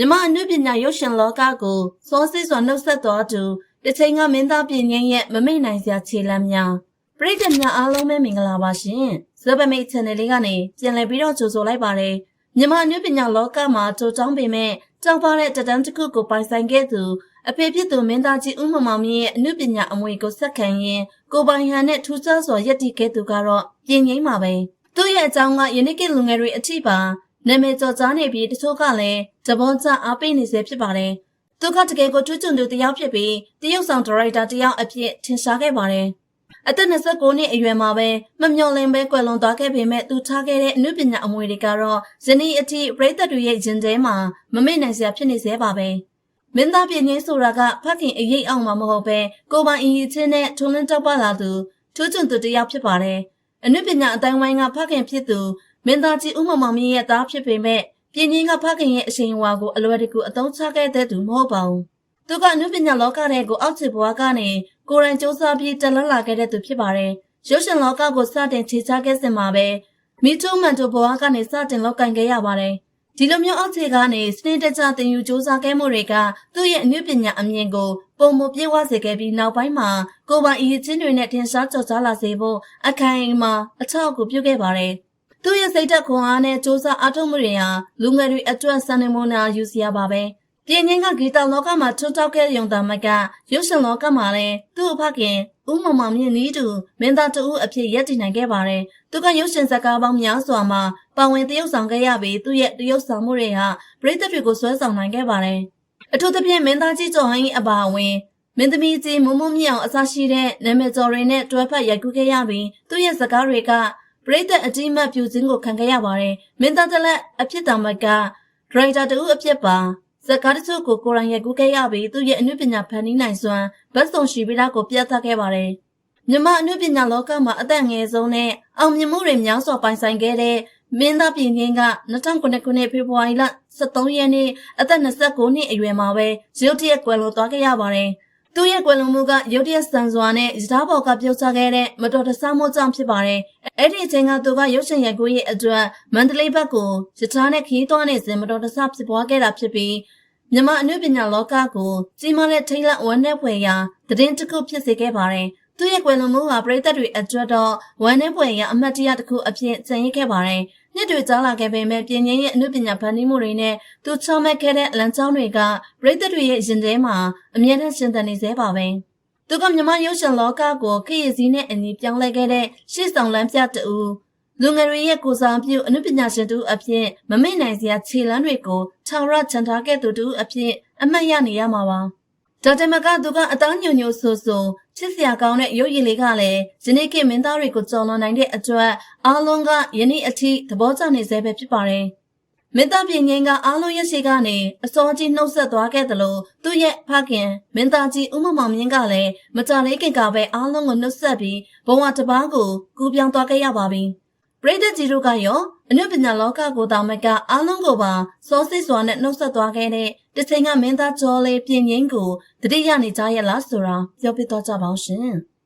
မြမအနုပညာရုပ်ရှင်လောကကိုစောစစ်စွာနှုတ်ဆက်တော်သူတစ်ချိန်ကမင်းသားပြင်ငင်းရဲ့မမိတ်နိုင်စရာခြေလမ်းများပရိသတ်များအားလုံးပဲမင်္ဂလာပါရှင်ဇဘမိတ် channel လေးကနေပြန်လည်ပြီးတော့ကြိုဆိုလိုက်ပါတယ်မြမအနုပညာလောကမှာကြိုတောင်းပေမဲ့ကြောက်ပါတဲ့တတန်းတစ်ခုကိုပိုင်ဆိုင်ခဲ့သူအဖေဖြစ်သူမင်းသားကြီးဦးမမောင်မြင့်ရဲ့အနုပညာအမွေကိုဆက်ခံရင်ကိုပိုင်ဟန်နဲ့ထူးခြားစွာယက်တီခဲ့သူကတော့ပြင်ငင်းပါပဲသူ့ရဲ့အကြောင်းကယနေ့ကလူငယ်တွေအထိပါ နာမည်ကျော်ကြားနေပြီးတချို့ကလည်းသဘောကျအားပေးနေစေဖြစ်ပါတယ်။သူကတကယ်ကိုထွေးကျွန်းသူတစ်ယောက်ဖြစ်ပြီးတရုတ်ဆောင်ဒါရိုက်တာတစ်ယောက်အဖြစ်ထင်ရှားခဲ့ပါတယ်။အသက်29နှစ်အရွယ်မှာပဲမမျော်လင့်ပဲကွယ်လွန်သွားခဲ့ပေမဲ့သူထားခဲ့တဲ့အမှုပညာအမွေတွေကတော့ဇနီးအထိပရိသတ်တွေရဲ့ရင်ထဲမှာမမေ့နိုင်စရာဖြစ်နေသေးပါပဲ။မင်းသားပြင်းကြီးဆိုတာကဖခင်အရေးအောင်မှာမဟုတ်ပဲကိုပိုင်အင်ကြီးချင်းနဲ့ထုံလင်းတောက်ပါလာသူထွေးကျွန်းသူတစ်ယောက်ဖြစ်ပါတယ်။အမှုပညာအတိုင်းဝိုင်းကဖခင်ဖြစ်သူ မင်းသားကြီးဦးမောင်မောင်မြင့်ရဲ့သားဖြစ်ပေမဲ့ပြင်းကြီးကဖခင်ရဲ့အရှိန်အဝါကိုအလွယ်တကူအသုံးချခဲ့တဲ့သူမဟုတ်ပါဘူး။သူကအနုပညာလောကထဲကိုအောက်ခြေဘဝကနေကိုယ်တိုင်စူးစမ်းပြီးတက်လှမ်းလာခဲ့တဲ့သူဖြစ်ပါတယ်။ရုပ်ရှင်လောကကိုစတင်ခြေချခဲ့စဉ်မှာပဲမီတိုမန်တိုဘဝကနေစတင်လောက်ကင်ခဲ့ရပါတယ်။ဒီလိုမျိုးအောက်ခြေကနေစနစ်တကျတင်ယူစူးစမ်းခဲ့မှုတွေကသူ့ရဲ့အနုပညာအမြင်ကိုပုံမပြေဝစေခဲ့ပြီးနောက်ပိုင်းမှာကိုယ်ပိုင်အရေးချင်းတွေနဲ့ထင်ရှားကြော်ကြားလာစေဖို့အခိုင်အမာအထောက်အကူပြုခဲ့ပါတယ်။ သူ့ရဲ့စိတ်သက်ခွန်အားနဲ့စ조사အားထုတ်မှုတွေဟာလူငယ်တွေအတွက်စံနေမနာယူစရာပါပဲ။ပြင်းငင်းကဂီတလောကမှာထွန်းတောက်ခဲ့ရုံသာမကရုပ်ရှင်လောကမှာလည်းသူ့အဖခင်ဦးမောင်မောင်မြင့်နီးတူမင်းသားတဦးအဖြစ်ရပ်တည်နိုင်ခဲ့ပါတယ်။သူကရုပ်ရှင်ဇာတ်ကားပေါင်းများစွာမှာပါဝင်သရုပ်ဆောင်ခဲ့ရပြီးသူ့ရဲ့တရုပ်ဆောင်မှုတွေဟာပရိသတ်တွေကိုဆွဲဆောင်နိုင်ခဲ့ပါတယ်။အထူးသဖြင့်မင်းသားကြီးကျော်ဟင်းအပါအဝင်မင်းသမီးကြီးမုံမုံမြောင်အစရှိတဲ့နာမည်ကျော်တွေနဲ့တွဲဖက်ရိုက်ကူးခဲ့ရပြီးသူ့ရဲ့ဇာတ်ကားတွေက ပရိသတ်အတိမတ်ပြူစင်းကိုခံခဲ့ရပါတယ်။မင်းသားတလက်အဖြစ်တောင်မကဒရိုက်တာတူအဖြစ်ပါဇက်ကားတချို့ကိုကိုရိုင်းရိုက်ကူးခဲ့ရပြီးသူ့ရဲ့အနုပညာဖန်တီးနိုင်စွမ်းဘတ်စုံရှိပြီးသားကိုပြသခဲ့ပါတယ်။မြမအနုပညာလောကမှာအသက်ငယ်ဆုံးနဲ့အောင်မြင်မှုတွေများစွာပိုင်ဆိုင်ခဲ့တဲ့မင်းသားပြင်င်းက2009ခုနှစ်ဖေဖော်ဝါရီလ23ရက်နေ့အသက်29နှစ်အရွယ်မှာပဲရုတ်တရက်ကွယ်လွန်သွားခဲ့ရပါတယ်။ သူ့ရဲ့ကွယ်လွန်မှုကရုတ်တရက်ဆန်စွာနဲ့ရထားပေါ်ကပြုတ်ချခဲ့တဲ့မတော်တဆမှုကြောင့်ဖြစ်ပါတယ်။အဲ့ဒီအချိန်ကသူကရုပ်ရှင်ရိုက်ကူးရဲ့အတွက်မန္တလေးဘက်ကိုရထားနဲ့ခီးသွားနေစဉ်မတော်တဆဖြစ်ပွားခဲ့တာဖြစ်ပြီးမြန်မာအနုပညာလောကကိုကြီးမားတဲ့ထိတ်လန့်ဝမ်းနည်းဖွယ်ရာသတင်းတစ်ခုဖြစ်စေခဲ့ပါတယ်။သူ့ရဲ့ကွယ်လွန်မှုဟာပြည်သက်တွေအတွက်တော့ဝမ်းနည်းဖွယ်ရာအမှတ်တရတစ်ခုအဖြစ်ကျန်ရစ်ခဲ့ပါတယ်။ နှစ်တွေကြာလာခဲ့ပေမဲ့ပြင်ငင်းရဲ့အနုပညာဖန်တီးမှုတွေနဲ့သူချောမဲ့ခဲ့တဲ့လမ်းကြောင်းတွေကပြည်သက်တွေရဲ့ရင်ထဲမှာအမြဲတမ်းရှင်သန်နေစေပါပဲ။သူကမြမရုပ်ရှင်လောကကိုခရည်စည်းနဲ့အညီပြောင်းလဲခဲ့တဲ့ရှေ့ဆောင်လမ်းပြတူလူငယ်တွေရဲ့ကိုစားပြုအနုပညာရှင်တူအဖြစ်မမေ့နိုင်စရာခြေလမ်းတွေကိုထောင်ရချန်ထားခဲ့သူတူအဖြစ်အမှတ်ရနေရမှာပါ။ ဒေါက်တာမကသူကအသားညိုညိုဆူဆူချစ်စရာကောင်းတဲ့ရုပ်ရည်လေးကလည်းယနေ့ခေတ်မင်းသားတွေကိုကြော်လွန်နိုင်တဲ့အတွက်အားလုံးကယနေ့အထိသဘောကျနေစေပဲဖြစ်ပါတယ်။မင်းသားပြင်ငင်းကအားလုံးရရှိကနေအစောကြီးနှုတ်ဆက်သွားခဲ့တယ်လို့သူ့ရဲ့ဖခင်မင်းသားကြီးဦးမမောင်မြင့်ကလည်းမကြလေးခင်ကပဲအားလုံးကိုနှုတ်ဆက်ပြီးဘဝတစ်ပါးကိုကူးပြောင်းသွားခဲ့ရပါပြီ။ပရိသတ်ကြီးတို့ကရော အနုပညာလောကကိုတောင်မကအားလုံးကိုပါစောစစ်စွာနဲ့နှုတ်ဆက်သွားခဲ့တဲ့တချိန်ကမင်းသားကျော်လေးပြင်ငင်းကိုတတိယနေကြရလားဆိုတာပြောပြတော့ကြပါဦးရှင်။